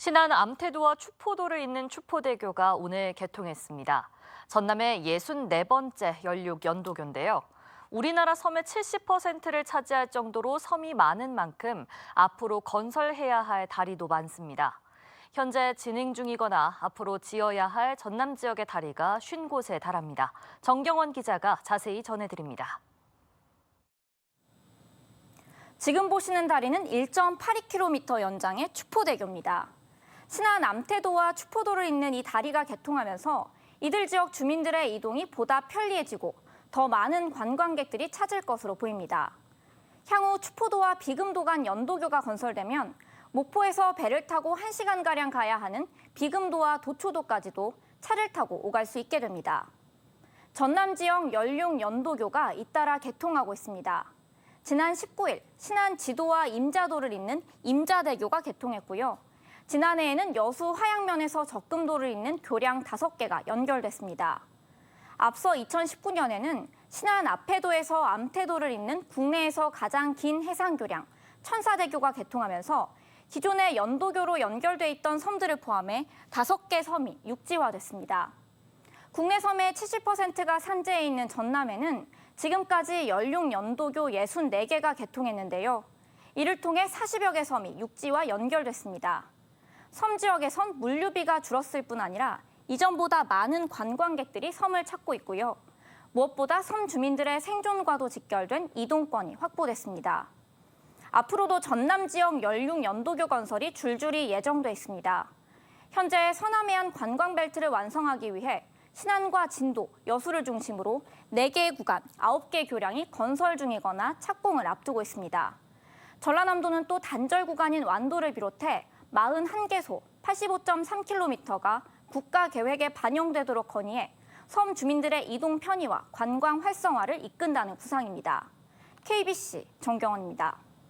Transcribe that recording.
신안 암태도와 추포도를 잇는 추포대교가 오늘 개통했습니다. 전남의 64번째 연륙 연도교인데요. 우리나라 섬의 70%를 차지할 정도로 섬이 많은 만큼 앞으로 건설해야 할 다리도 많습니다. 현재 진행 중이거나 앞으로 지어야 할 전남 지역의 다리가 50곳에 달합니다. 정경원 기자가 자세히 전해드립니다. 지금 보시는 다리는 1.82km 연장의 추포대교입니다. 신안 암태도와 추포도를 잇는 이 다리가 개통하면서 이들 지역 주민들의 이동이 보다 편리해지고 더 많은 관광객들이 찾을 것으로 보입니다. 향후 추포도와 비금도 간 연도교가 건설되면 목포에서 배를 타고 1시간가량 가야 하는 비금도와 도초도까지도 차를 타고 오갈 수 있게 됩니다. 전남 지역 연륙 연도교가 잇따라 개통하고 있습니다. 지난 19일 신안 지도와 임자도를 잇는 임자대교가 개통했고요. 지난해에는 여수 하양면에서 적금도를 잇는 교량 5개가 연결됐습니다. 앞서 2019년에는 신안 앞해도에서 암태도를 잇는 국내에서 가장 긴 해상교량 천사대교가 개통하면서 기존의 연도교로 연결돼 있던 섬들을 포함해 5개 섬이 육지화됐습니다. 국내 섬의 70%가 산재해 있는 전남에는 지금까지 연륙 연도교 64개가 개통했는데요. 이를 통해 40여 개 섬이 육지와 연결됐습니다. 섬 지역에선 물류비가 줄었을 뿐 아니라 이전보다 많은 관광객들이 섬을 찾고 있고요. 무엇보다 섬 주민들의 생존과도 직결된 이동권이 확보됐습니다. 앞으로도 전남 지역 연륙 연도교 건설이 줄줄이 예정돼 있습니다. 현재 서남해안 관광벨트를 완성하기 위해 신안과 진도, 여수를 중심으로 4개의 구간, 9개 교량이 건설 중이거나 착공을 앞두고 있습니다. 전라남도는 또 단절 구간인 완도를 비롯해 41개소, 85.3km가 국가 계획에 반영되도록 건의해 섬 주민들의 이동 편의와 관광 활성화를 이끈다는 구상입니다. KBC 정경원입니다.